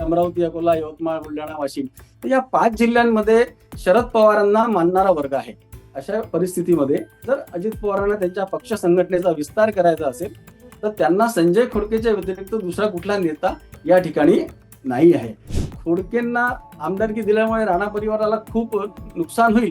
अमरावती अकोला यवतमाळ बुलढाणा वाशिम तर या पाच जिल्ह्यांमध्ये शरद पवारांना मानणारा वर्ग आहे. अशा परिस्थितीमध्ये जर अजित पवारांना त्यांच्या पक्ष संघटनेचा विस्तार करायचा असेल तर त्यांना संजय खोडकेच्या व्यतिरिक्त दुसरा कुठला नेता या ठिकाणी नाही आहे. खोडकेंना आमदारकी दिल्यामुळे राणा परिवाराला खूप नुकसान होईल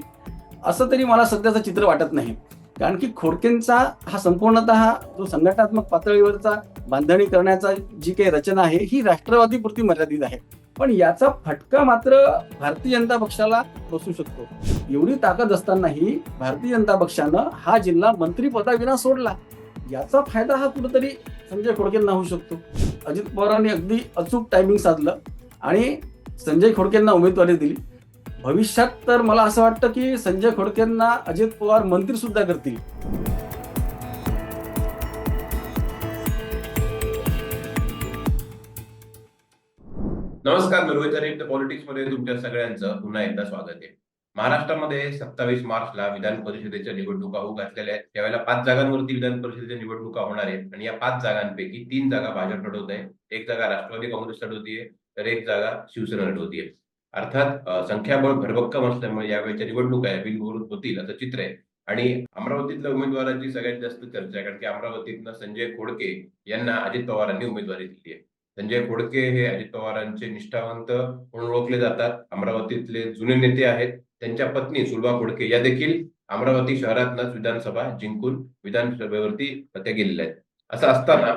असं तरी मला सध्याचं चित्र वाटत नाही. कारण की खोडकेंचा हा संपूर्णतः जो संघटनात्मक पातळीवरचा बांधणी करण्याचा जी काही रचना आहे ही राष्ट्रवादी पुरती मर्यादित आहे. पण याचा फटका मात्र भारतीय जनता पक्षाला बसू शकतो. एवढी ताकद असतानाही भारतीय जनता पक्षानं हा जिल्हा मंत्रिपदाविना सोडला. याचा फायदा हा कुठेतरी संजय खोडकेंना होऊ शकतो. अजित पवारांनी अगदी अचूक टायमिंग साधलं आणि संजय खोडकेंना उमेदवारी दिली. भविष्यात तर मला असं वाटतं की संजय खोडकेंना अजित पवार मंत्री सुद्धा करतील. नमस्कार निर्वचरित पॉलिटिक्समध्ये तुमच्या सगळ्यांचं पुन्हा एकदा स्वागत आहे. महाराष्ट्रामध्ये सत्तावीस मार्चला विधान परिषदेच्या निवडणुका होऊ घातलेल्या आहेत. त्यावेळेला पाच जागांवरती विधान परिषदेच्या निवडणुका होणार आहेत. आणि या पाच जागांपैकी तीन जागा भाजप लढवत आहे एक जागा राष्ट्रवादी काँग्रेस लढवतीये तर एक जागा शिवसेना लढवतीये अर्थात संख्याबळ भरभक्कम असल्यामुळे यावेळेच्या निवडणुका आहे बिनविरोध होतील असं चित्र आहे. आणि अमरावतीतल्या उमेदवारांची सगळ्यात जास्त चर्चा आहे कारण की अमरावतीतनं संजय खोडके यांना अजित पवारांनी उमेदवारी दिली आहे. संजय खोडके हे अजित पवारांचे निष्ठावंत म्हणून ओळखले जातात. अमरावतीतले जुने नेते आहेत त्यांच्या पत्नी सुलभा खोडके या देखील अमरावती शहरातनच विधानसभा जिंकून विधानसभेवरती त्या गेलेल्या आहेत. असं असताना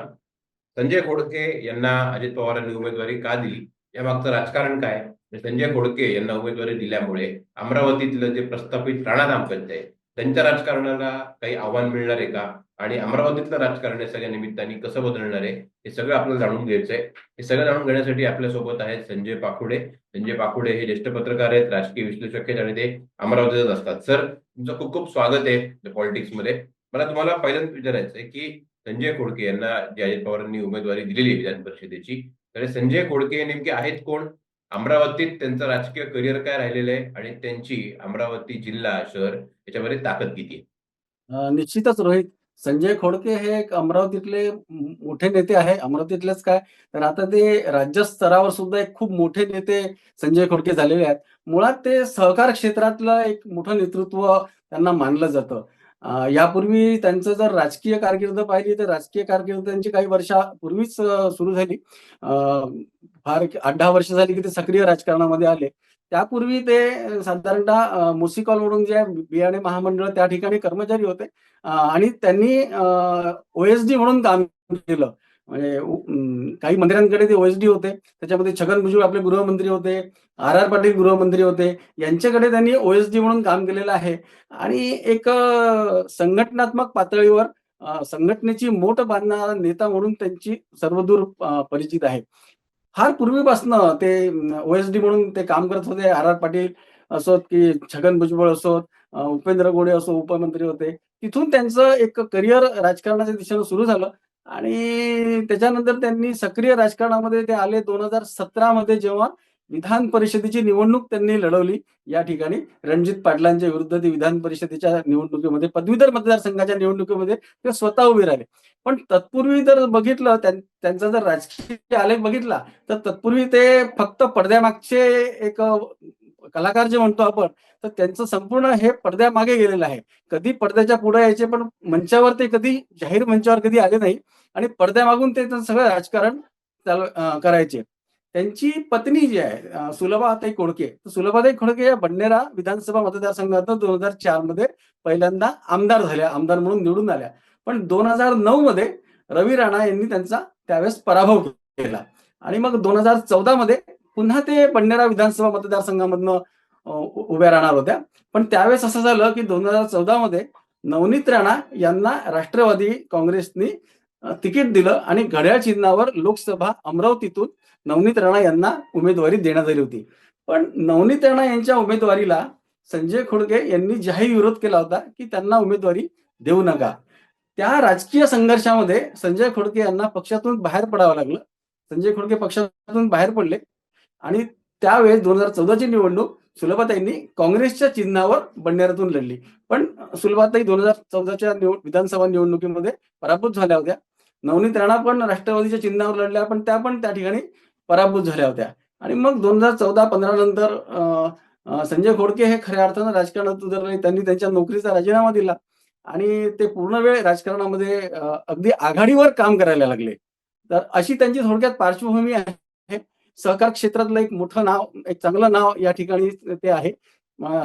संजय खोडके यांना अजित पवारांनी उमेदवारी का दिली? या मागचं राजकारण काय? म्हणजे संजय खोडके यांना उमेदवारी दिल्यामुळे अमरावतीतलं जे प्रस्थापित राणा दाम्पत्य आहे त्यांच्या राजकारणाला काही आव्हान मिळणार आहे का? आणि अमरावतीतलं राजकारण या सगळ्या निमित्ताने कसं बदलणार आहे? हे सगळं आपल्याला जाणून घ्यायचंय. हे सगळं जाणून घेण्यासाठी आपल्यासोबत आहेत संजय पाखुडे. संजय पाखुडे हे ज्येष्ठ पत्रकार आहेत राजकीय विश्लेषक आहेत आणि ते अमरावतीतच असतात. सर तुमचं खूप खूप स्वागत आहे पॉलिटिक्समध्ये. मला तुम्हाला पहिल्यांदा विचारायचं आहे की संजय खोडके यांना जी अजित पवारांनी उमेदवारी दिलेली विधान परिषदेची तर संजय खोडके नेमके आहेत कोण? अमरावतीत त्यांचं राजकीय करिअर काय राहिलेलं आहे आणि त्यांची अमरावती जिल्हा शहर याच्यामध्ये ताकद किती आहे? निश्चितच रोहित संजय खोडके हे एक अमरावतीतले मोठे नेते आहे. अमरावतीतलेच काय? तर आता ते राज्य स्तरावर सुद्धा एक खूप मोठे नेते संजय खोडके झालेले आहेत. मुळात ते सहकार क्षेत्रातलं एक मोठं नेतृत्व त्यांना मानलं जातं. यापूर्वी त्यांचं जर राजकीय कारकीर्द पाहिली तर राजकीय कारकीर्द त्यांची काही वर्षापूर्वीच सुरू झाली. फार आठ दहा वर्ष झाली की ते सक्रिय राजकारणामध्ये आले. त्यापूर्वी ते साधारणतः अं, मुसिकॉल म्हणून जे बियाणे महामंडळ त्या ठिकाणी कर्मचारी होते. आणि त्यांनी ओएसडी म्हणून काम केलं. म्हणजे काही मंत्र्यांकडे ते ओएसडी होते. त्याच्यामध्ये छगन भुजबळ आपले गृहमंत्री होते. आर आर पाटील गृहमंत्री होते. यांच्याकडे त्यांनी ओएसडी म्हणून काम केलेलं आहे. आणि एक संघटनात्मक पातळीवर संघटनेची मोठ बांधणारा नेता म्हणून त्यांची सर्वदूर परिचित आहे. फार पूर्वीपासनं ते ओएसडी म्हणून ते काम करत होते. आर आर पाटील असोत की छगन भुजबळ असोत उपेंद्र गोडे असो उपमंत्री होते. तिथून त्यांचं एक करिअर राजकारणाच्या दिशेनं सुरू झालं. आणि त्याच्यानंतर त्यांनी सक्रिय राजकारणामध्ये ते आले दोन हजार सतरा मध्ये जेव्हा विधान परिषदेची निवडणूक त्यांनी लढवली. या ठिकाणी रणजित पाटलांच्या विरुद्ध ते विधान परिषदेच्या निवडणुकीमध्ये पदवीधर मतदारसंघाच्या निवडणुकीमध्ये ते स्वतः उभे राहिले. पण तत्पूर्वी जर बघितलं त्यांचा जर राजकीय आलेख बघितला तर तत्पूर्वी ते फक्त पडद्यामागचे एक कलाकार जे म्हणतो आपण तर त्यांचं संपूर्ण हे पडद्यामागे गेलेलं आहे. कधी पडद्याच्या पुढे यायचे पण मंचावर ते कधी जाहीर मंचावर कधी आले नाही. आणि पडद्यामागून ते सगळं राजकारण चालू करायचे. त्यांची पत्नी जी आहे सुलभाताई खोडके तर सुलभाताई खोडके या बडनेरा विधानसभा मतदारसंघातून दोन हजार चारमध्ये पहिल्यांदा आमदार झाल्या आमदार म्हणून निवडून आल्या. पण दोन हजार नऊ मध्ये रवी राणा यांनी त्यांचा त्यावेळेस पराभव केला. आणि मग दोन हजार चौदा मध्ये पुन्हा ते बंडेरा विधानसभा मतदारसंघामधनं उभ्या राहणार होत्या. पण त्यावेळेस असं झालं की दोन हजार चौदा मध्ये नवनीत राणा यांना राष्ट्रवादी काँग्रेसनी तिकीट दिलं आणि घड्याळ चिन्हावर लोकसभा अमरावतीतून नवनीत राणा यांना उमेदवारी देण्यात आली होती. पण नवनीत राणा यांच्या उमेदवारीला संजय खोडके यांनी जाहीर विरोध केला होता की त्यांना उमेदवारी देऊ नका. त्या राजकीय संघर्षामध्ये संजय खोडके यांना पक्षातून बाहेर पडावं लागलं. संजय खोडके पक्षातून बाहेर पडले. आणि त्यावेळेस दोन हजार चौदाची निवडणूक सुलभाताईंनी काँग्रेसच्या चिन्हावर बंडाऱ्यातून लढली. पण सुलभाताई दोन हजार चौदाच्या विधानसभा निवडणुकीमध्ये पराभूत झाल्या होत्या. नवनीत राणा पण राष्ट्रवादीच्या चिन्हावर लढल्या पण त्या पण त्या ठिकाणी पराभूत झाल्या होत्या. आणि मग दोन हजार चौदा पंधरा नंतर संजय घोडके हे खऱ्या अर्थानं राजकारणात उतरले. त्यांनी त्यांच्या नोकरीचा राजीनामा दिला. आणि ते पूर्ण वेळ राजकारणामध्ये अगदी आघाडीवर काम करायला लागले. तर अशी त्यांची थोडक्यात पार्श्वभूमी आहे. सहकार क्षेत्रातलं एक मोठं नाव एक चांगलं नाव या ठिकाणी ते आहे.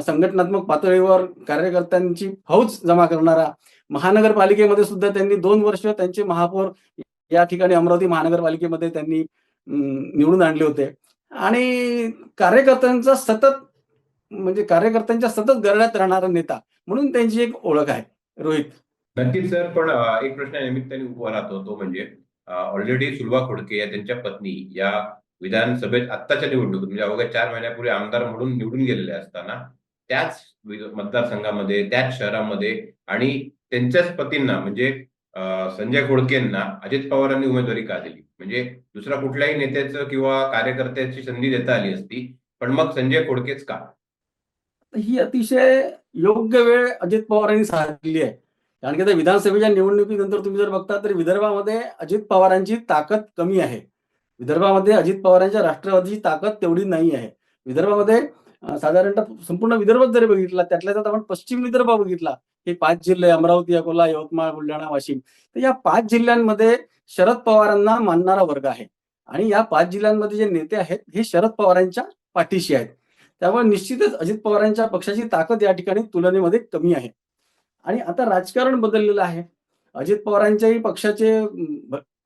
संघटनात्मक पातळीवर कार्यकर्त्यांची फौज जमा करणारा महानगरपालिकेमध्ये सुद्धा त्यांनी दोन वर्ष त्यांचे महापौर या ठिकाणी अमरावती महानगरपालिकेमध्ये त्यांनी निवडून आणले होते. आणि कार्यकर्त्यांचा सतत म्हणजे कार्यकर्त्यांच्या सतत गरड्यात राहणारा नेता म्हणून त्यांची एक ओळख आहे. रोहित. नक्कीच सर पण एक प्रश्न निमित्ताने उभा राहतो तो म्हणजे ऑलरेडी सुलभा खोडके या त्यांच्या पत्नी या विधानसभेत आत्ताच्या निवडणुकीत म्हणजे अवघ्या चार महिन्यापूर्वी आमदार म्हणून निवडून गेलेले असताना त्याच मतदारसंघामध्ये त्याच शहरामध्ये आणि त्यांच्याच पतींना म्हणजे संजय खोडकेंना अजित पवारांनी उमेदवारी का दिली? म्हणजे दुसऱ्या कुठल्याही नेत्याचं किंवा कार्यकर्त्याची संधी देता आली असती पण मग संजय खोडकेच का? ही अतिशय योग्य वेळ अजित पवारांनी साधली आहे. कारण की आता विधानसभेच्या निवडणुकीनंतर तुम्ही जर बघता तर विदर्भामध्ये अजित पवारांची ताकद कमी आहे. विदर्भामध्ये अजित पवारांच्या राष्ट्रवादीची ताकद तेवढी नाही आहे. विदर्भामध्ये साधारणतः संपूर्ण विदर्भ जरी बघितला त्यातल्या त्यात आपण पश्चिम विदर्भ बघितला. हे पाच जिल्हे अमरावती अकोला यवतमाळ बुलढाणा वाशिम. तर या पाच जिल्ह्यांमध्ये शरद पवारांना मानणारा वर्ग आहे. आणि या पाच जिल्ह्यांमध्ये जे नेते आहेत हे शरद पवारांच्या पाठीशी आहेत. त्यामुळे निश्चितच अजित पवारांच्या पक्षाची ताकद या ठिकाणी तुलनेमध्ये कमी आहे. आणि आता राजकारण बदललेलं आहे. अजित पवारांच्याही पक्षाचे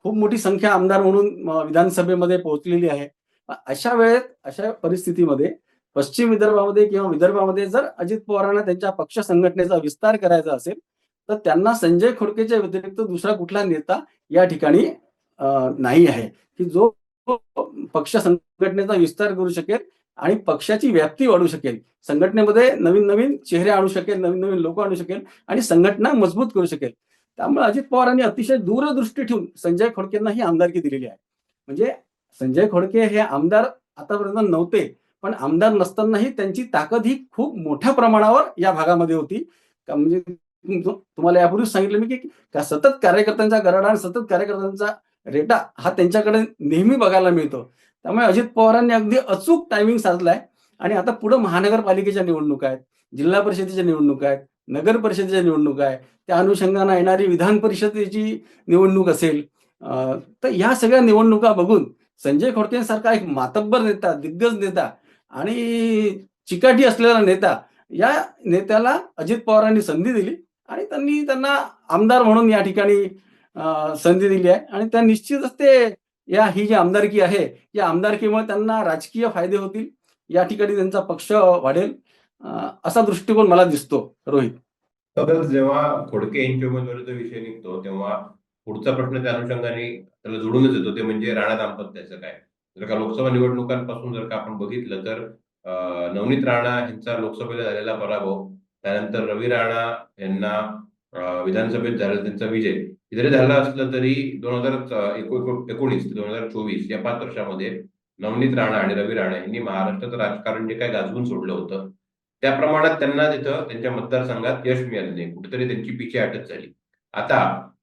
खूप मोठी संख्या आमदार म्हणून विधानसभेमध्ये पोहोचलेली आहे. अशा वेळेत अशा परिस्थितीमध्ये पश्चिम विदर्भामध्ये किंवा विदर्भामध्ये जर अजित पवारांना त्यांच्या पक्ष संघटनेचा विस्तार करायचा असेल तर त्यांना संजय खोडकेच्या व्यतिरिक्त दुसरा कुठला नेता या ठिकाणी नाही आहे. की जो पक्ष संघटनेचा विस्तार करू शकेल आणि पक्षाची व्याप्ती वाढू शकेल. संघटनेमध्ये नवीन नवीन चेहरे आणू शकेल नवीन नवीन लोक आणू शकेल आणि संघटना मजबूत करू शकेल. त्यामुळे अजित पवारांनी अतिशय दूरदृष्टी ठेवून संजय खोडकेंना ही आमदारकी दिलेली आहे. म्हणजे संजय खोडके हे आमदार आतापर्यंत नव्हते पण आमदार नसतानाही त्यांची ताकद ही खूप मोठ्या प्रमाणावर या भागामध्ये होती. का म्हणजे तुम्हाला यापूर्वीच सांगितलं मी की का सतत कार्यकर्त्यांचा गराडा आणि सतत कार्यकर्त्यांचा रेटा हा त्यांच्याकडे नेहमी बघायला मिळतो. त्यामुळे अजित पवारांनी अगदी अचूक टायमिंग साधलाय. आणि आता पुढे महानगरपालिकेच्या निवडणुका आहेत जिल्हा परिषदेच्या निवडणुका आहेत नगर परिषदेच्या निवडणुका आहे. त्या अनुषंगानं येणारी विधान परिषदेची निवडणूक असेल. अं, तर ह्या सगळ्या निवडणुका बघून संजय खोडकेंसारखा एक मातब्बर नेता दिग्गज नेता आणि चिकाटी असलेला नेता या नेत्याला अजित पवारांनी संधी दिली आणि त्यांनी त्यांना आमदार म्हणून या ठिकाणी संधी दिली आहे. आणि त्या निश्चितच ते या ही जी आमदारकी आहे या आमदारकीमुळे त्यांना राजकीय फायदे होतील. या ठिकाणी त्यांचा पक्ष वाढेल. असा दृष्टिकोन मला दिसतो रोहित. जेव्हा खोडके एनजीओ उमेदवारीचा विषय निघतो तेव्हा पुढचा प्रश्न त्या अनुषंगाने त्याला जोडूनच येतो ते म्हणजे राणा दाम्पत्याचं काय? जर का लोकसभा निवडणुकांपासून जर का आपण बघितलं तर नवनीत राणा यांचा लोकसभेला झालेला पराभव त्यानंतर रवी राणा यांना विधानसभेत झाला त्यांचा विजय जरी झाला असलं तरी दोन हजार एकोणीस ते दोन हजार चोवीस या पाच वर्षामध्ये नवनीत राणा आणि रवी राणा यांनी महाराष्ट्राचं राजकारण जे काय गाजवून सोडलं होतं त्या प्रमाणात त्यांना तिथं त्यांच्या मतदारसंघात यश मिळालं नाही कुठेतरी त्यांची पिछे अटक झाली आता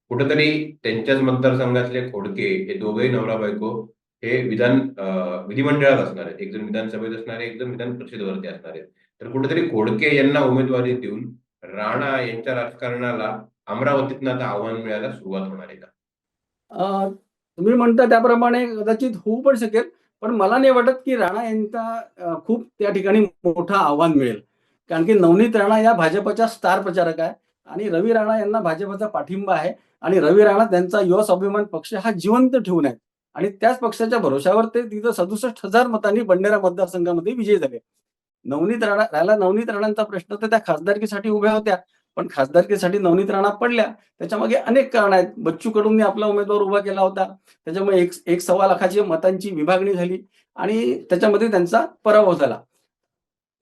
कुठेतरी त्यांच्याच मतदारसंघातले खोडके हे दोघेही नवरा बायको हे विधान विधिमंडळात असणार आहेत. एक जण विधानसभेत असणार आहे एक जण विधान परिषदेवरती असणार आहेत. तर कुठेतरी खोडके यांना उमेदवारी देऊन राणा यांच्या राजकारणाला अमरावतीतनं आता आव्हान मिळायला सुरुवात होणार आहे का? तुम्ही म्हणता त्याप्रमाणे कदाचित होऊ पण शकेल. पण मला नाही वाटत की राणा यांचा खूप त्या ठिकाणी मोठं आव्हान मिळेल. कारण की नवनीत राणा या भाजपच्या स्टार प्रचारक आहे आणि रवी राणा यांना भाजपचा पाठिंबा आहे आणि रवी राणा त्यांचा युवा स्वाभिमान पक्ष हा जिवंत ठेवून आहे आणि त्याच पक्षाच्या भरोशावर ते तिथं सदुसष्ट हजार मतांनी बंडेरा मतदारसंघामध्ये विजयी झाले. नवनीत राणा राहिला नवनीत राणांचा प्रश्न तर त्या खासदारकीसाठी उभ्या होत्या. पण खासदारकीसाठी नवनीत राणा पडल्या. त्याच्यामागे अनेक कारण आहेत. बच्चू कडूंनी आपला उमेदवार उभा केला होता. त्याच्यामुळे एक एक सव्वा लाखाची मतांची विभागणी झाली आणि त्याच्यामध्ये त्यांचा पराभव झाला.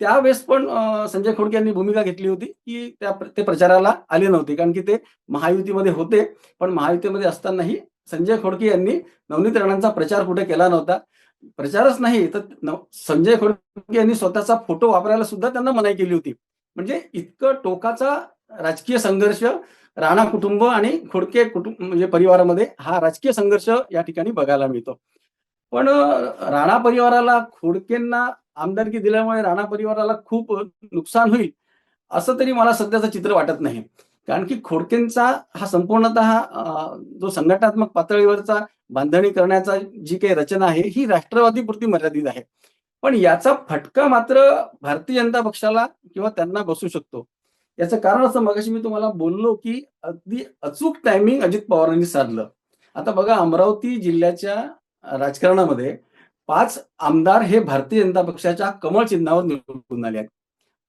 त्यावेळेस पण संजय खोडके यांनी भूमिका घेतली होती की त्या ते प्रचाराला आले नव्हते. कारण की ते महायुतीमध्ये होते. पण महायुतीमध्ये असतानाही संजय खोडके यांनी नवनीत राणांचा प्रचार कुठे केला नव्हता. प्रचारच नाही. तर संजय खोडके यांनी स्वतःचा फोटो वापरायला सुद्धा त्यांना मनाई केली होती. म्हणजे इतकं टोकाचा राजकीय संघर्ष राणा कुटुंब आणि खोडके कुटुंब म्हणजे परिवारामध्ये हा राजकीय संघर्ष या ठिकाणी बघायला मिळतो. पण राणा परिवाराला खोडकेंना आमदारकी दिल्यामुळे राणा परिवाराला खूप नुकसान होईल असं तरी मला सध्याचं चित्र वाटत नाही. कारण की खोडकेंचा हा संपूर्णतः जो संघटनात्मक पातळीवरचा बांधणी करण्याचा जी काही रचना आहे ही राष्ट्रवादीपुरती मर्यादित आहे. पण याचा फटका मात्र भारतीय जनता पक्षाला किंवा त्यांना बसू शकतो. याचं कारण असं मगाशी मी तुम्हाला बोललो की अगदी अचूक टायमिंग अजित पवारांनी साधलं. आता बघा अमरावती जिल्ह्याच्या राजकारणामध्ये पाच आमदार हे भारतीय जनता पक्षाच्या कमळ चिन्हावर निवडून आले आहेत.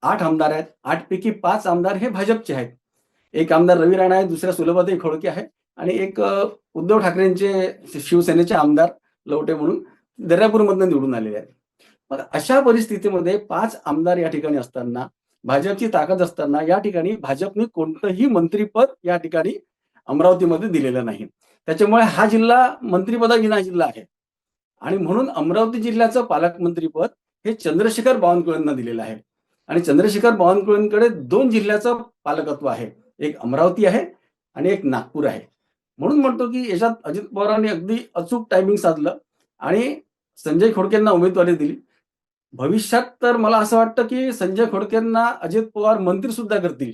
आठ आमदार आहेत. आठ पैकी पाच आमदार हे भाजपचे आहेत. एक आमदार रवी राणा आहे दुसऱ्या सुलभाताई खोडके आहे आणि एक उद्धव ठाकरेंचे शिवसेनेचे आमदार लवटे म्हणून दर्यापूरमधनं निवडून आलेले आहेत. मग अशा परिस्थितीमध्ये पाच आमदार या ठिकाणी असताना भाजपची ताकद असताना या ठिकाणी भाजपने कोणतंही मंत्रीपद या ठिकाणी अमरावतीमध्ये दिलेलं नाही. त्याच्यामुळे हा जिल्हा मंत्रिपदाविना जिल्हा आहे. आणि म्हणून अमरावती जिल्ह्याचं पालकमंत्रीपद हे चंद्रशेखर बावनकुळेंना दिलेलं आहे. आणि चंद्रशेखर बावनकुळेंकडे दोन जिल्ह्याचं पालकत्व आहे. एक अमरावती आहे आणि एक नागपूर आहे. म्हणून म्हणतो की याच्यात अजित पवारांनी अगदी अचूक टायमिंग साधलं आणि संजय खोडकेंना उमेदवारी दिली. भविष्यात तर मला असं वाटतं की संजय खोडकेंना अजित पवार मंत्री सुद्धा करतील.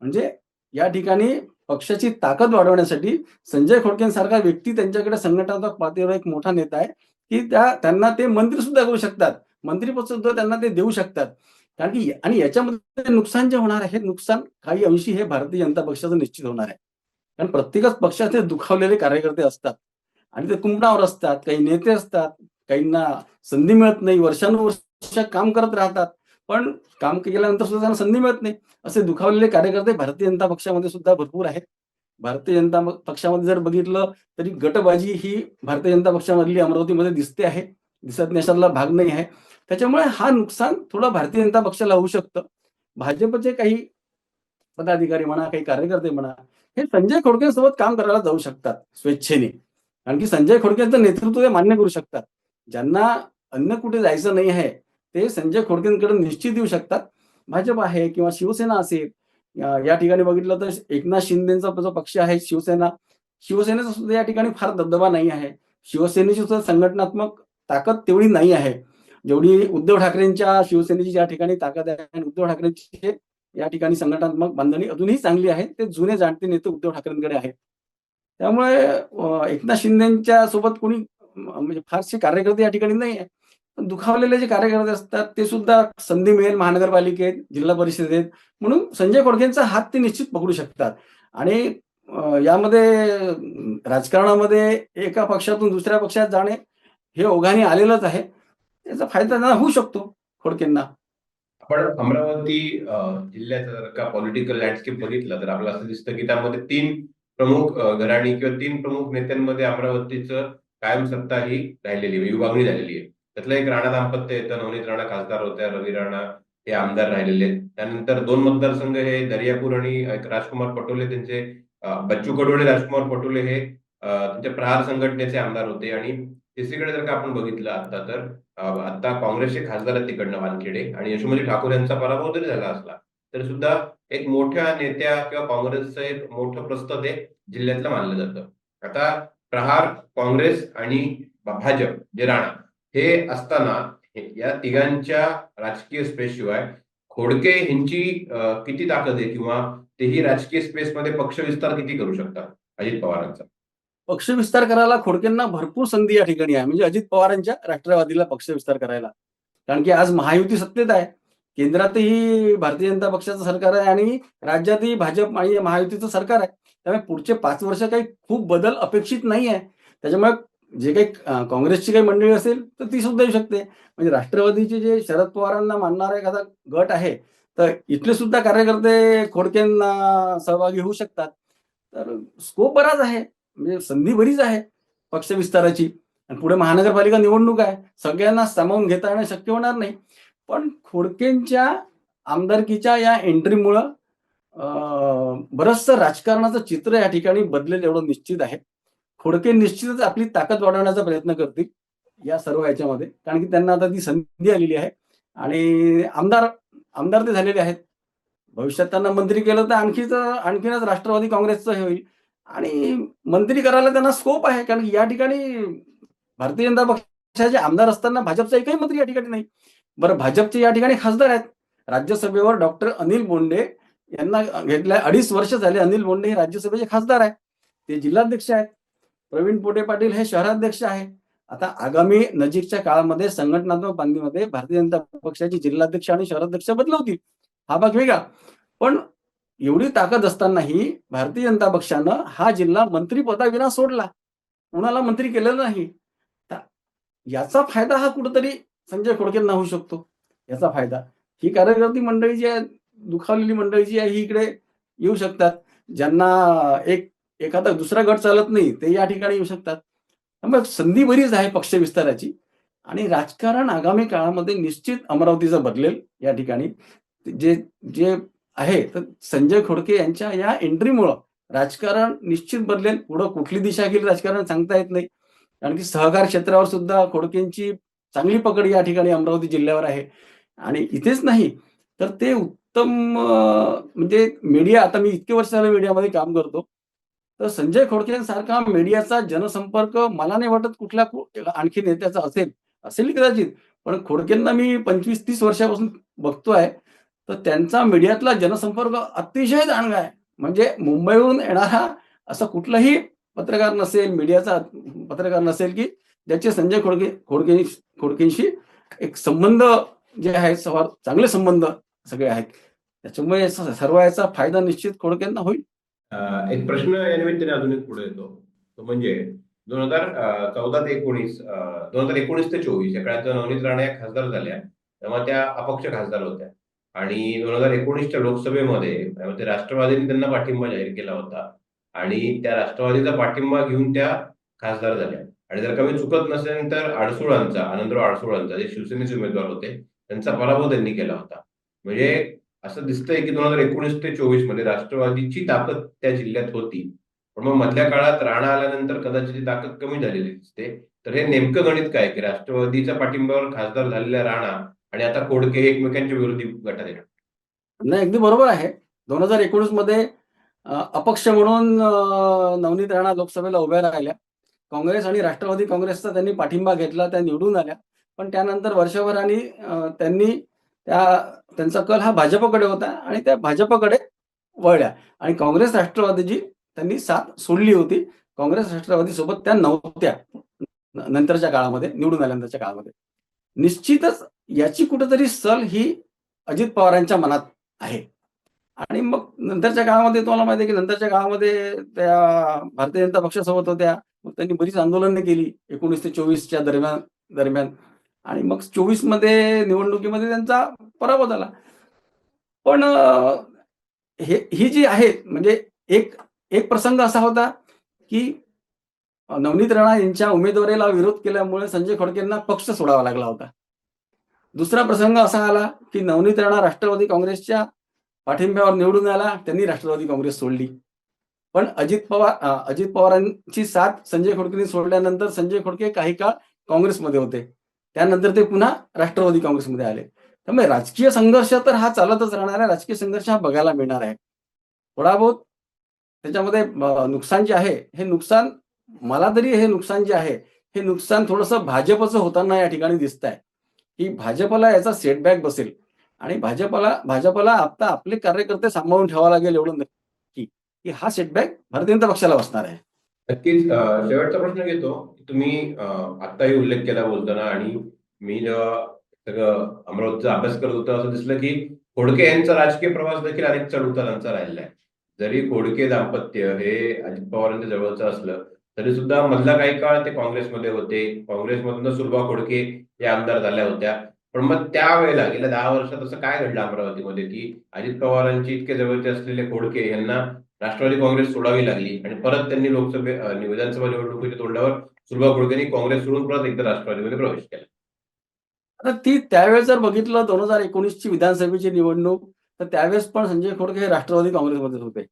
म्हणजे या ठिकाणी पक्षाची ताकद वाढवण्यासाठी संजय खोडकेंसारखा व्यक्ती त्यांच्याकडे संघटनात्मक पातळीवर एक मोठा नेता आहे की त्या त्यांना ते मंत्री सुद्धा करू शकतात. मंत्रीपद सुद्धा त्यांना ते देऊ शकतात. कारण की आणि याच्यामध्ये नुकसान जे होणार आहे हे नुकसान काही अंशी हे भारतीय जनता पक्षाचं निश्चित होणार आहे. कारण प्रत्येकच पक्षाचे दुखावलेले कार्यकर्ते असतात. आणि ते कुंपणावर असतात काही नेते असतात काहींना संधी मिळत नाही वर्षानुवर्ष काम करत राहतात. पण काम केल्यानंतर सुद्धा त्यांना संधी मिळत नाही. असे दुखावलेले कार्यकर्ते भारतीय जनता पक्षामध्ये सुद्धा भरपूर आहेत. भारतीय जनता पक्षामध्ये जर बघितलं तरी गटबाजी ही भारतीय जनता पक्षामधली अमरावतीमध्ये दिसते आहे. दिसत नशातला भाग नाही आहे. त्याच्यामुळे हा नुकसान थोडं भारतीय जनता पक्षाला होऊ शकतं. भाजपचे काही पदाधिकारी म्हणा काही कार्यकर्ते म्हणा हे संजय खोडकेंसोबत काम करायला जाऊ शकतात स्वेच्छेने. कारण की संजय खोडकेंचं नेतृत्व ते मान्य करू शकतात. ज्यांना अन्य कुठे जायचं नाही आहे ते संजय खोडकेंकडे निश्चित देऊ शकतात. भाजप आहे किंवा शिवसेना असेल या ठिकाणी बघितलं तर एकनाथ शिंदेचा जो पक्ष आहे शिवसेना शिवसेनेचा सुद्धा या ठिकाणी फार दबदबा नाही आहे. शिवसेनेची सुद्धा संघटनात्मक ताकद तेवढी नाही आहे. जेवढी उद्धव ठाकरेंच्या शिवसेनेची ज्या ठिकाणी ताकद आहे आणि उद्धव ठाकरेंची या ठिकाणी संघटनात्मक बांधणी अजूनही चांगली आहे ते जुने जाणते नेते उद्धव ठाकरेंकडे आहेत. त्यामुळे एकनाथ शिंदेच्या सोबत कोणी म्हणजे फारसे कार्यकर्ते या ठिकाणी नाही आहे पण दुखावलेले जे कार्यकर्ते असतात ते सुद्धा संधी मिळेल महानगरपालिकेत जिल्हा परिषदेत. म्हणून संजय खोडकेंचा हात ते निश्चित पकडू शकतात. आणि यामध्ये राजकारणामध्ये एका पक्षातून दुसऱ्या पक्षात जाणे हे ओघाने आलेलंच आहे. त्याचा फायदा त्यांना होऊ शकतो खोडकेंना. आपण अमरावती जिल्ह्याचा जिल्ह्याचं जर का पॉलिटिकल लँडस्केप बघितलं तर आपल्याला असं दिसतं की त्यामध्ये तीन प्रमुख घराणी किंवा तीन प्रमुख नेत्यांमध्ये अमरावतीचं कायम सत्ता ही राहिलेली विभागणी झालेली आहे. त्यातलं एक राणा दाम्पत्य येतं नवनीत राणा खासदार होत्या रवी राणा हे आमदार राहिलेले आहेत. त्यानंतर दोन मतदारसंघ हे दर्यापूर आणि राजकुमार पटोले त्यांचे बच्चू कडू आणि राजकुमार पटोले हे त्यांच्या प्रहार संघटनेचे आमदार होते. आणि तिसरीकडे जर का आपण बघितलं आता तर आता काँग्रेसचे खासदार आहेत तिकडनं वानखेडे आणि यशोमती ठाकूर यांचा पराभव जरी झाला असला तरी सुद्धा एक मोठ्या नेत्या किंवा काँग्रेसचं एक मोठं प्रस्त ते जिल्ह्यातलं मानलं जातं. आता प्रहार काँग्रेस आणि भाजप जे राणा हे असताना या तिघांच्या राजकीय स्पेस शिवाय खोडके यांची किती ताकद आहे किंवा तेही राजकीय स्पेसमध्ये पक्ष विस्तार किती करू शकतात अजित पवारांचा? पक्ष विस्तार करायला खोडकेंना भरपूर संधी या ठिकाणी आहे. म्हणजे अजित पवारांच्या राष्ट्रवादीला पक्ष विस्तार करायला. कारण की आज महायुती सत्तेत आहे. केंद्रातही भारतीय जनता पक्षाचं सरकार आहे आणि राज्यातही भाजप आणि महायुतीचं सरकार आहे. त्यामुळे पुढचे पाच वर्ष काही खूप बदल अपेक्षित नाही आहे त्याच्यामुळे जे काही काँग्रेसची काही मंडळी असेल तर ती सुद्धा येऊ शकते. म्हणजे राष्ट्रवादीचे जे शरद पवारांना मानणारा एखादा गट आहे तर इथले सुद्धा कार्यकर्ते खोडकेंना सहभागी होऊ शकतात. तर स्कोप बराच आहे. म्हणजे संधी बरीच आहे पक्ष विस्ताराची. आणि पुढे महानगरपालिका निवडणूक आहे. सगळ्यांना सामावून घेता येणं शक्य होणार नाही. पण खोडकेंच्या आमदारकीच्या या एंट्रीमुळं बरचसं राजकारणाचं चित्र या ठिकाणी बदलेल एवढं निश्चित आहे. खोडके निश्चितच आपली ताकद वाढवण्याचा प्रयत्न करतील या सर्व याच्यामध्ये. कारण की त्यांना आता ती संधी आलेली आहे. आणि आमदार आमदार ते झालेले आहेत. भविष्यात त्यांना मंत्री केलं तर आणखीच आणखीनच राष्ट्रवादी काँग्रेसचं हे होईल. आणि मंत्री करायला त्यांना स्कोप आहे. कारण की या ठिकाणी भारतीय जनता पक्षाचे आमदार असताना भाजपचा एकही मंत्री या ठिकाणी नाही. बरं भाजपचे या ठिकाणी खासदार आहेत. राज्यसभेवर डॉक्टर अनिल बोंडे यांना घेतल्या अडीच वर्ष झाले अनिल बोंडे हे राज्यसभेचे खासदार आहे ते जिल्हाध्यक्ष आहेत. प्रवीण पोटे पाटील हे शहराध्यक्ष आहे आता आगामी नजीकच्या काळामध्ये संघटनात्मक बांधणीमध्ये भारतीय जनता पक्षाचे जिल्हाध्यक्ष आणि शहराध्यक्ष बदलवतील. हा भाग वेगळा. पण एवढी ताकद असतानाही भारतीय जनता पक्षानं हा जिल्हा मंत्रिपदाविना सोडला. कुणाला मंत्री केलेलं नाही. याचा फायदा हा कुठंतरी संजय खोडकेंना होऊ शकतो. याचा फायदा. ही कार्यकर्ती मंडळी जी आहे दुखावलेली मंडळी जी आहे ही इकडे येऊ शकतात. ज्यांना एक एखादा दुसरा गट चालत नाही ते या ठिकाणी येऊ शकतात. त्यामुळे संधी बरीच आहे पक्ष विस्ताराची. आणि राजकारण आगामी काळामध्ये निश्चित अमरावतीचं बदलेल या ठिकाणी. जे जे आहे तर संजय खोडके यांच्या या एंट्रीमुळं राजकारण निश्चित बदलेल. पुढं कुठली दिशा घेईल राजकारण सांगता येत नाही. कारण की सहकार क्षेत्रावर सुद्धा खोडकेंची चांगली पकड या ठिकाणी अमरावती जिल्ह्यावर आहे. आणि इथेच नाही तर ते उत्तम म्हणजे मीडिया आता मी इतके वर्ष झालं मीडियामध्ये काम करतो. तर संजय खोडकेंसारखा मीडियाचा जनसंपर्क मला नाही वाटत कुठल्या आणखी नेत्याचा असेल असेल कदाचित. पण खोडकेंना मी पंचवीस तीस वर्षापासून बघतोय. तर त्यांचा मीडियातला जनसंपर्क अतिशय चांगला आहे. म्हणजे मुंबईवरून येणारा असा कुठलाही पत्रकार नसेल मीडियाचा पत्रकार नसेल की ज्याचे संजय खोडके खोडके खोडकेंशी एक संबंध जे आहे चांगले संबंध सगळे आहेत. त्याच्यामुळे सर्व याचा फायदा निश्चित खोडकेंना होईल? एक प्रश्न या निमित्ताने अजून एक पुढे येतो. तो म्हणजे दोन हजार चौदा ते एकोणीस दोन हजार एकोणीस ते चोवीस या काळात नवनीत राणे या खासदार झाल्या तेव्हा त्या अपक्ष खासदार होत्या. आणि दोन हजार एकोणीसच्या लोकसभेमध्ये राष्ट्रवादीने त्यांना पाठिंबा जाहीर केला होता. आणि त्या राष्ट्रवादीचा पाठिंबा घेऊन त्या खासदार झाल्या. आणि जर का मी चुकत नसेल तर आडसुळांचा आनंदराव आडसुळांचा जे शिवसेनेचे उमेदवार होते त्यांचा पराभव त्यांनी केला होता. म्हणजे असं दिसतंय की दोन हजार एकोणीस ते चोवीसमध्ये राष्ट्रवादीची ताकद त्या जिल्ह्यात होती. पण मग मधल्या काळात राणा आल्यानंतर कदाचित ताकद कमी झालेली दिसते. तर हे नेमकं गणित काय की राष्ट्रवादीच्या पाठिंब्यावर खासदार झालेल्या राणा आणि आता खोडके हे एकमेकांच्या विरोधी गटात येणार? नाही अगदी बरोबर आहे. दोन हजार एकोणीसमध्ये अपक्ष म्हणून नवनीत राणा लोकसभेला उभ्या राहिल्या. काँग्रेस आणि राष्ट्रवादी काँग्रेसचा त्यांनी पाठिंबा घेतला त्या निवडून आल्या. पण त्यानंतर वर्षभराने त्यांनी त्या त्यांचा कल हा भाजपकडे होता आणि त्या भाजपकडे वळल्या. आणि काँग्रेस राष्ट्रवादीची त्यांनी साथ सोडली होती. काँग्रेस राष्ट्रवादी सोबत त्या नव्हत्या. नंतरच्या काळामध्ये निवडून आल्यानंतरच्या काळामध्ये. निश्चितच याची कुठेतरी सल ही अजित पवारांच्या मनात आहे. आणि मग नंतरच्या काळामध्ये तुम्हाला माहिती आहे की नंतरच्या काळामध्ये त्या भारतीय जनता पक्षासोबत होत्या. मग त्यांनी बरीच आंदोलनं केली. एकोणीस ते चोवीसच्या दरम्यान दरम्यान आणि मग चोवीसमध्ये निवडणुकीमध्ये त्यांचा पराभव झाला. पण हे ही जी आहे म्हणजे एक एक प्रसंग असा होता की नवनीत राणा यांच्या उमेदवारीला विरोध केल्यामुळे संजय खोडकेंना पक्ष सोडावा लागला होता. दुसरा प्रसंग असा आला की नवनीत राणा राष्ट्रवादी काँग्रेसच्या पाठिंब्यावर निवडून आला त्यांनी राष्ट्रवादी काँग्रेस सोडली. पण अजित पवार अजित पवारांची साथ संजय खोडकेंनी सोडल्यानंतर संजय खोडके काही काळ काँग्रेसमध्ये होते. त्यानंतर ते पुन्हा राष्ट्रवादी काँग्रेसमध्ये आले. त्यामुळे राजकीय संघर्ष तर हा चालतच राहणार आहे. राजकीय संघर्ष हा बघायला मिळणार आहे. थोडा बहुत त्याच्यामध्ये नुकसान जे आहे हे नुकसान मला तरी हे नुकसान जे आहे हे नुकसान थोडंसं भाजपचं होताना या ठिकाणी दिसत आहे की भाजपला याचा सेटबॅक बसेल. आणि भाजपला भाजपला आता आपले कार्यकर्ते सांभाळून ठेवावं लागेल एवढं नक्की. की हा सेटबॅक भारतीय जनता पक्षाला बसणार आहे. नक्कीच अं, शेवटचा प्रश्न घेतो. तुम्ही अं, आत्ताही उल्लेख केला बोलताना आणि मी जेव्हा सगळं अमरावतीचा अभ्यास करत होतो असं दिसलं की खोडके यांचा राजकीय प्रवास देखील अनेक चढ उतारांचा राहिला आहे. जरी खोडके दाम्पत्य हे अजित पवारांच्या जवळचं असलं तरी सुद्धा मधला काही काळ ते काँग्रेसमध्ये होते. काँग्रेसमधून सुलभा खोडके या आमदार झाल्या होत्या. पण मग त्यावेळेला गेल्या दहा वर्षात असं काय घडलं अमरावतीमध्ये की अजित पवारांची इतके जवळचे असलेले खोडके यांना राष्ट्रवादी काँग्रेस सोडावी लागली आणि परत त्यांनी लोकसभे विधानसभा निवडणुकीच्या तोंडावर सुलभा कुळकर्णी काँग्रेस सोडून परत एकदा राष्ट्रवादीमध्ये प्रवेश केला. आता ती त्यावेळेस जर बघितलं दोन हजार एकोणीसची विधानसभेची निवडणूक तर त्यावेळेस पण संजय खोडके हे राष्ट्रवादी काँग्रेसमध्येच होते.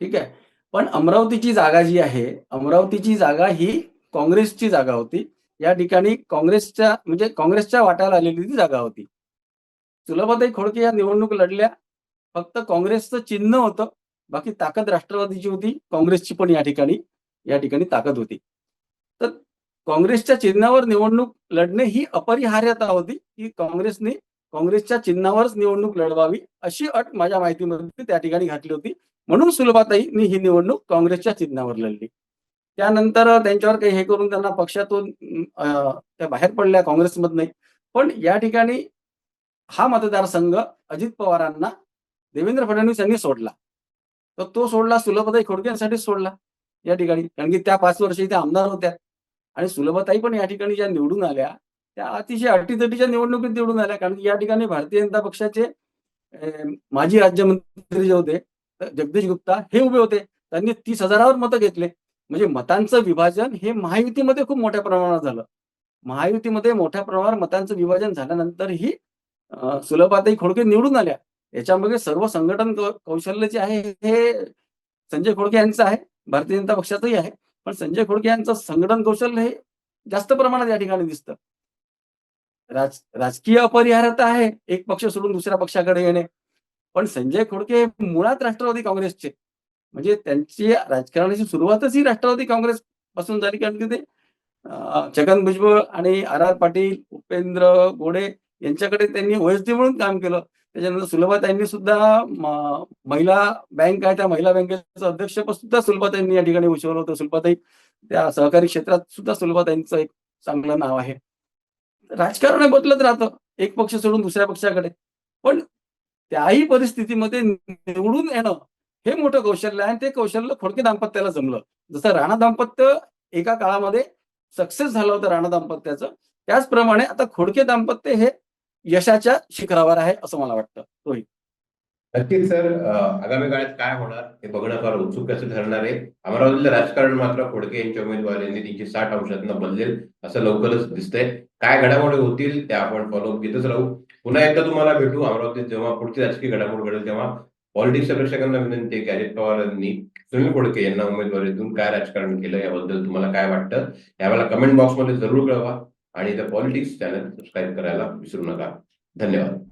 ठीक आहे? पण अमरावतीची जागा जी आहे अमरावतीची जागा ही काँग्रेसची जागा होती. या ठिकाणी काँग्रेसच्या म्हणजे काँग्रेसच्या वाट्याला आलेली ती जागा होती. सुलभाताई खोडके या निवडणूक लढल्या. फक्त काँग्रेसचं चिन्ह होतं. बाकी ताकद राष्ट्रवादीची होती काँग्रेसची पण या ठिकाणी या ठिकाणी ताकद होती. तर काँग्रेसच्या चिन्हावर निवडणूक लढणे ही अपरिहार्यता होती की काँग्रेसने काँग्रेसच्या चिन्हावरच निवडणूक लढवावी अशी अट माझ्या माहितीमध्ये त्या ठिकाणी घातली होती. म्हणून सुलभाताईंनी ही निवडणूक काँग्रेसच्या चिन्हावर लढली. त्यानंतर त्यांच्यावर काही हे करून त्यांना पक्षातून त्या बाहेर पडल्या काँग्रेसमधनं. पण या ठिकाणी हा मतदारसंघ अजित पवारांना देवेंद्र फडणवीस यांनी सोडला. तर तो सोडला सुलभताई खोडक्यांसाठी सोडला या ठिकाणी. कारण की त्या पाच वर्ष इथे आमदार होत्या. आणि सुलभताई पण या ठिकाणी ज्या निवडून आल्या त्या अतिशय अटीतटीच्या निवडणुकीत निवडून आल्या. कारण की या ठिकाणी भारतीय जनता पक्षाचे माजी राज्यमंत्री जे होते जगदीश गुप्ता हे उभे होते. त्यांनी तीस हजारावर मतं घेतले. म्हणजे मतांचं विभाजन हे महायुतीमध्ये खूप मोठ्या प्रमाणात झालं. महायुतीमध्ये मोठ्या प्रमाणावर मतांचं विभाजन झाल्यानंतरही ही सुलभाताई खोडके निवडून आल्या. याच्यामध्ये सर्व संघटन कौशल्य जे आहे हे संजय खोडके यांचं आहे. भारतीय जनता पक्षाचंही आहे. पण संजय खोडके यांचं संघटन कौशल्य हे जास्त प्रमाणात या ठिकाणी दिसतं. राज राजकीय अपरिहार्यता आहे. एक पक्ष सोडून दुसऱ्या पक्षाकडे येणे. पण संजय खोडके हे मुळात राष्ट्रवादी काँग्रेसचे. म्हणजे त्यांची राजकारणाची सुरुवातच ही राष्ट्रवादी काँग्रेस पासून झाली. कारण की ते छगन भुजबळ आणि आर आर पाटील उपेंद्र गोडे यांच्याकडे त्यांनी ओएसडी म्हणून काम केलं. त्याच्यानंतर सुलभाताईंनी सुद्धा महिला बँक आहे त्या महिला बँकेचं अध्यक्षपद सुद्धा सुलभाताईंनी या ठिकाणी उचललं होतं. सुलभाताई त्या सहकारी क्षेत्रात सुद्धा सुलभाताईंचं एक चांगलं नाव आहे. राजकारण बदलत राहतं. एक पक्ष सोडून दुसऱ्या पक्षाकडे. पण त्याही परिस्थितीमध्ये निवडून येणं हे मोठं कौशल्य आहे आणि ते कौशल्य खोडके दाम्पत्याला जमलं. जसं राणा दाम्पत्य एका काळामध्ये सक्सेस झालं होतं राणा दाम्पत्याचं. त्याचप्रमाणे आता खोडके दाम्पत्य हे यशाच्या शिखरावर आहे असं मला वाटतं. रोहित. नक्कीच सर. आगामी काळात काय होणार हे बघणं फार उत्सुकाचं ठरणार आहे. अमरावतीतलं राजकारण मात्र खोडके यांच्या उमेदवारांनी तीनशे साठ अंशातनं बदलेल असं लवकरच दिसतंय. काय घडामोडी होतील त्या आपण फॉलोअप घेतच राहू. पुन्हा एकदा तुम्हाला भेटू अमरावतीत जेव्हा पुढची राजकीय घडामोड घडेल तेव्हा पॉलिटिक्स प्रेक्षकांना विनंती आहे की अजित पवारांनी सुनील खोडके यांना उमेदवारीतून काय राजकारण केलं याबद्दल तुम्हाला काय वाटतं यावेळेला कमेंट बॉक्समध्ये जरूर कळवा. आणि द पॉलिटिक्स चॅनल सबस्क्राईब करायला विसरू नका. धन्यवाद.